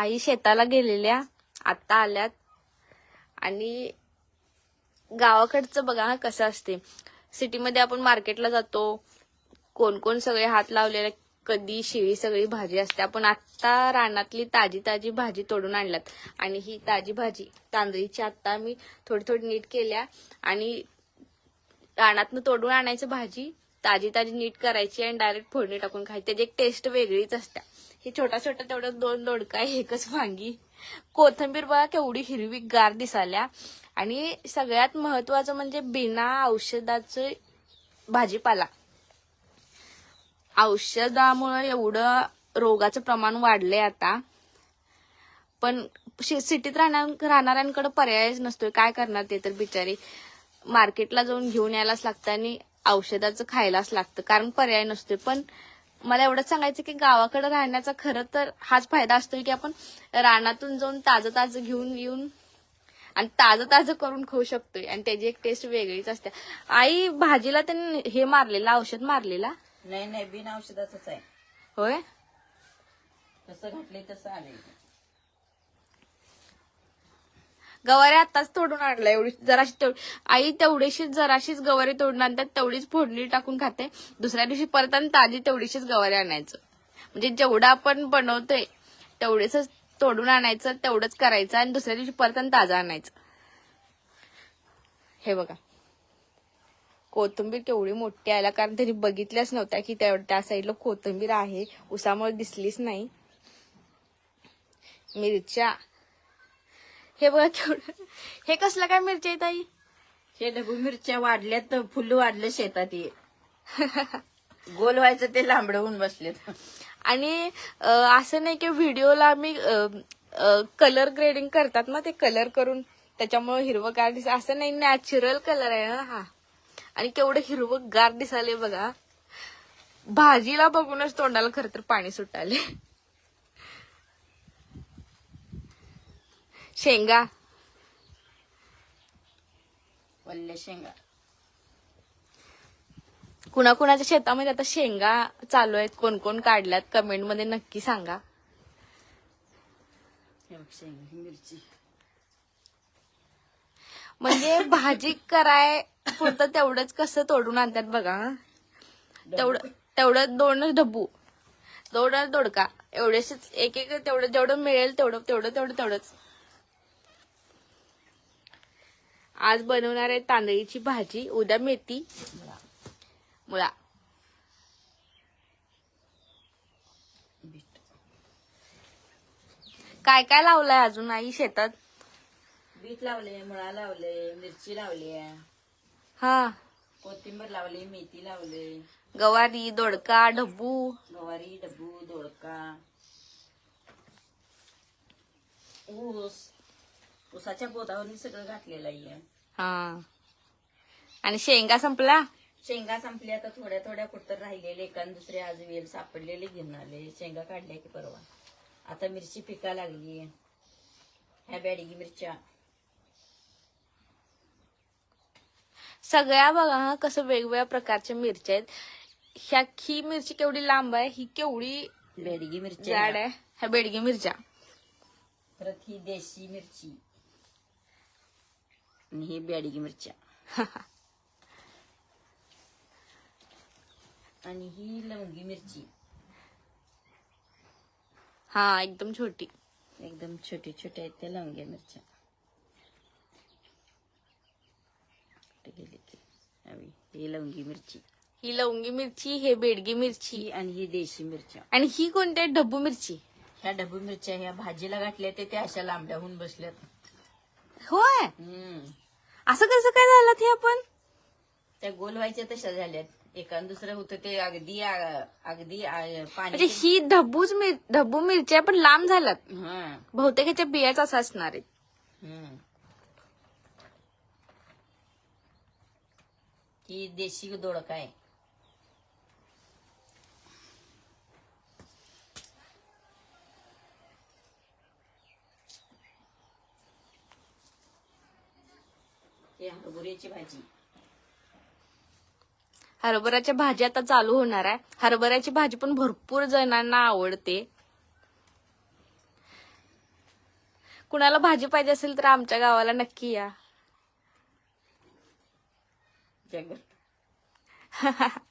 आई शेताला गेलेल्या आत्ता आल्यात. आणि गावाकडचं बघा हा कसं असते सिटीमध्ये आपण मार्केटला जातो कोण कोण सगळे हात लावलेले कधी शिळी सगळी भाजी असते. आपण आत्ता रानातली ताजी ताजी भाजी तोडून आणल्यात. आणि ही ताजी भाजी तांदळीची आत्ता मी थोडी थोडी नीट केल्या. आणि रानातनं तोडून आणायचं भाजी ताजी ताजी नीट करायची आणि डायरेक्ट फोडणी टाकून खायची. त्याची एक टेस्ट वेगळीच असते. हे छोटा छोटा तेवढं दोन दोडका एकच वांगी. कोथंबीर बघा केवढी हिरवी गार दिसाल्या. आणि सगळ्यात महत्वाचं म्हणजे बिना औषधाचं भाजीपाला. औषधामुळे एवढं रोगाचं प्रमाण वाढलंय आता. पण शि- सिटीत राहणार राहणाऱ्यांकडे पर्यायच नसतोय. काय करणार ते तर बिचारी. मार्केटला जाऊन घेऊन यायलाच लागतं आणि औषधाचं खायलाच लागतं. कारण पर्याय नसतोय. पण मला एवढंच सांगायचं की गावाकडे राहण्याचा खरं तर हाच फायदा असतोय की आपण रानातून जाऊन ताजं ताजं घेऊन येऊन आणि ताजं ताजं करून खाऊ शकतोय. आणि त्याची एक टेस्ट वेगळीच असते. आई भाजीला त्यांनी हे मारलेलं औषध मारलेला? नाही नाही बिन औषधाच आहे. होय? कसं घातलंय तसं आलंय. गवारी आताच तोडून आणला एवढी जराशी तेवढी आई तेवढीशीच जराशीच गवारी तोडून आणतात तेवढीच फोडणी टाकून खाते. दुसऱ्या दिवशी परत आणि ताजी तेवढीशीच गवारी आणायचं. म्हणजे जेवढं आपण बनवतोय तेवढेच तोडून आणायचं तेवढंच करायचं आणि दुसऱ्या दिवशी परत आणि ताजं आणायचं. हे बघा. कोथिंबीर केवढी मोठी आल्या कारण त्यांनी बघितल्याच नव्हत्या की त्या त्या साईडला कोथिंबीर आहे. उसामुळे दिसलीच नाही. मिरच्या हे बघा केवढं. हे कसलं काय मिरची आहे ताई? हे ढबू मिरच्या वाढल्यात तर फुलं वाढलं शेतात ये गोल व्हायचं ते लांबडवून बसलेत. आणि असं नाही की व्हिडिओला आम्ही कलर ग्रेडिंग करतात ना ते कलर करून त्याच्यामुळे हिरवगार दिस असं नाही नॅचरल कलर आहे ना हा. आणि केवढं हिरवं गार दिसाले बघा. भाजीला बघूनच तोंडाला खरं तर पाणी सुटाले शेंगा. वल्ल्या शेंगा. कुणाकुणाच्या शेतामध्ये आता शेंगा चालू आहेत कोण कोण काढल्यात कमेंटमध्ये नक्की सांगा. मिरची. म्हणजे भाजी कराय पुरतं तेवढंच कसं तोडून आणतात बघा. तेवढं तेवढं दोनच डब्बू दोनच दोडका. एवढेच एक एक तेवढं जेवढं मिळेल तेवढं तेवढं तेवढं तेवढंच. आज बनवणार आहे तांदळीची भाजी उद्या मेथी. मुळा. काय काय लावलंय अजून आई शेतात? बीट लावले मुळा लावले मिरची लावली हा. कोथिंबीर लावली मेथी लावले. गवारी दोडका ढब्बू. गवारी डबू दोडका. ऊस. ऊसाच्या बोधावर सगळं घातलेलं आहे. हा. आणि शेंगा संपला? शेंगा संपल्या आता थोड्या थोड्या कुठतर राहिलेले एकान दुसरे आज वेल सापडलेले घेऊन आले. शेंगा काढल्या की परवा. आता मिरची पिका लागली. ह्या बॅडगी मिरच्या. सगळ्या बघा हा कसं वेगवेगळ्या प्रकारच्या मिरच्या आहेत. ह्या ही मिरची केवढी लांब आहे ही केवढी बेडगी मिरच्या जाड आहे. ह्या बेडगी मिरच्या. परत ही देशी मिरची. आणि ही बॅडगी मिरच्या. आणि ही लवंगी मिरची. हा एकदम छोटी. एकदम छोटे छोटे आहेत त्या लवंग्या मिरच्या. कुठे गेली ती? हवी. ही लवंगी मिरची. ही लवंगी मिरची हे बेडगी मिरची. आणि ही देशी मिरच्या. आणि ही कोणती आहे ढब्बू मिरची. ह्या डबू मिरच्या ह्या भाजीला घातल्या ते त्या अशा लांबड्याहून बसल्यात. होय? हम्म. असं कसं काय झालं ते आपण? त्या गोल व्हायच्या तशा झाल्यात. एकान दुसरं होतं ते अगदी आ- अगदी आ- म्हणजे पाणी ही ढब्बूच मिर ढब्बू मिरच्या पण लांब झाल्यात. हा. बहुतेक ह्याच्या बियाच असं असणार आहेत. हम्म. ही देशी दोडका आहे. ही हरभऱ्याची भाजी. हरभऱ्याच्या भाजी आता चालू होणार आहे. हरभऱ्याची भाजी पण भरपूर जणांना आवडते. कुणाला भाजी पाहिजे असेल तर आमच्या गावाला नक्की या. जंगल